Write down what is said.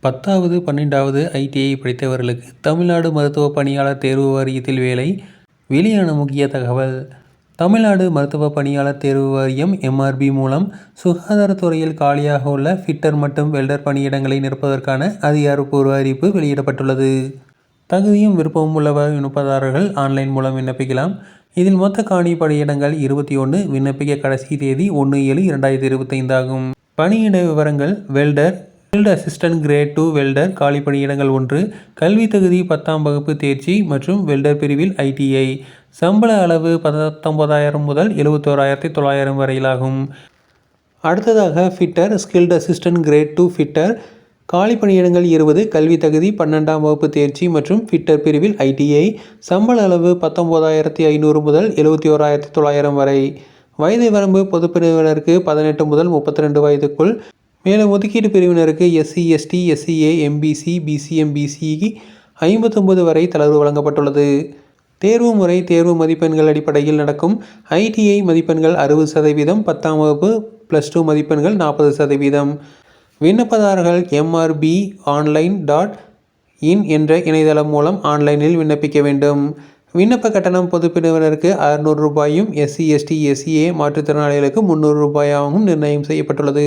பத்தாவது பன்னெண்டாவது ஐடிஐ படித்தவர்களுக்கு தமிழ்நாடு மருத்துவ பணியாளர் தேர்வு வாரியத்தில் வேலை வெளியான முக்கிய தகவல். தமிழ்நாடு மருத்துவ பணியாளர் தேர்வு வாரியம் எம்ஆர்பி மூலம் சுகாதாரத்துறையில் காலியாக உள்ள ஃபிட்டர் மற்றும் வெல்டர் பணியிடங்களை நிரப்பதற்கான அதிகாரப்பூர்வ அறிவிப்பு வெளியிடப்பட்டுள்ளது. தகுதியும் விருப்பமும் உள்ள விண்ணப்பதாரர்கள் ஆன்லைன் மூலம் விண்ணப்பிக்கலாம். இதில் மொத்த காணி பணியிடங்கள் இருபத்தி ஒன்று விண்ணப்பிக்க கடைசி தேதி ஒன்று ஏழு இரண்டாயிரத்தி இருபத்தைந்து ஆகும். பணியிட விவரங்கள் welder field assistant grade two welder காலி பணியிடங்கள் ஒன்று கல்வி தகுதி பத்தாம் வகுப்பு தேர்ச்சி மற்றும் வெல்டர் பிரிவில் ஐடிஐ சம்பள அளவு பத்தொன்பதாயிரம் முதல் எழுபத்தோராயிரத்தி தொள்ளாயிரம் வரையிலாகும். அடுத்ததாக fitter skilled assistant grade two fitter காலி பணியிடங்கள் இருபது கல்வி தகுதி பன்னெண்டாம் வகுப்பு தேர்ச்சி மற்றும் ஃபிட்டர் பிரிவில் ஐடிஐ சம்பள அளவு பத்தொம்போதாயிரத்தி ஐநூறு முதல் எழுபத்தி ஓராயிரத்தி தொள்ளாயிரம் வரை. வயது வரம்பு பொதுப்பிரிவினருக்கு பதினெட்டு முதல் முப்பத்தி ரெண்டு வயதுக்குள் மேலும் ஒதுக்கீடு பிரிவினருக்கு எஸ்சி எஸ்டி எஸ்சிஏ எம்பிசி பிசிஎம்பிசிக்கு ஐம்பத்தொம்பது வரை தளர்வு வழங்கப்பட்டுள்ளது. தேர்வு முறை தேர்வு மதிப்பெண்கள் அடிப்படையில் நடக்கும். ஐடிஐ மதிப்பெண்கள் அறுபது சதவீதம் பத்தாம் வகுப்பு ப்ளஸ் டூ மதிப்பெண்கள் நாற்பது சதவீதம். விண்ணப்பதாரர்கள் எம்ஆர்பி ஆன்லைன் டாட் இன் என்ற இணையதளம் மூலம் ஆன்லைனில் விண்ணப்பிக்க வேண்டும். விண்ணப்ப கட்டணம் பொது பிரிவினருக்கு அறுநூறு ரூபாயும் எஸ்சி எஸ்டி எஸ்சிஏ மாற்றுத்திறனாளிகளுக்கு முந்நூறு ரூபாயாகவும் நிர்ணயம் செய்யப்பட்டுள்ளது.